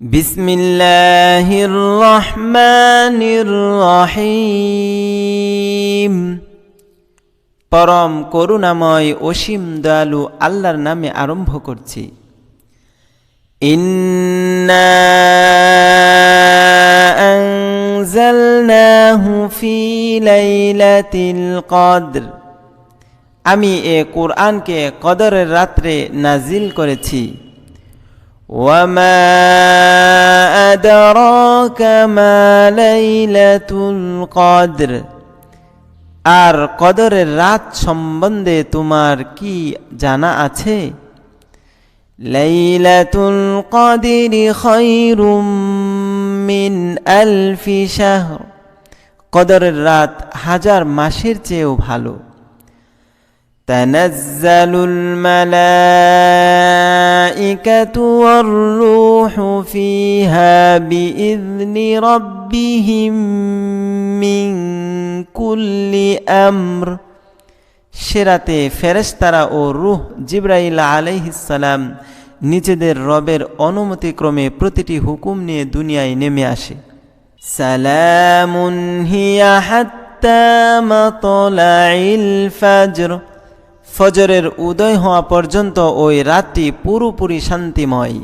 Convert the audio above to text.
বিসমিল্লাহির রহমানির রহিম পরম করুণাময় অসীম দয়ালু আল্লাহর নামে আরম্ভ করছি। ফি লাইলাতিল কদর। আমি এ কোরআনকে কদরের রাত্রে নাজিল করেছি। وما أدراك ما ليلة القدر আর কদরের রাত সম্বন্ধে তোমার কি জানা আছে লাইলাতুল কদরি খায়রুম মিন আলফি শাহর কদরের রাত হাজার মাসের চেয়েও ভালো تنزل الملائكة والروح فيها بإذن ربهم من كل أمر সেরাতে ফেরেশতারা ও রুহ জিব্রাইল আলাইহিসালাম নিজেদের রবের অনুমতিক্রমে প্রতিটি হুকুম নিয়ে দুনিয়ায় নেমে আসে সালামুন হিয়া হাত্তা মাতলাইল ফাজর ফজরের উদয় হওয়া পর্যন্ত ওই রাতটি পুরোপুরি শান্তিময়।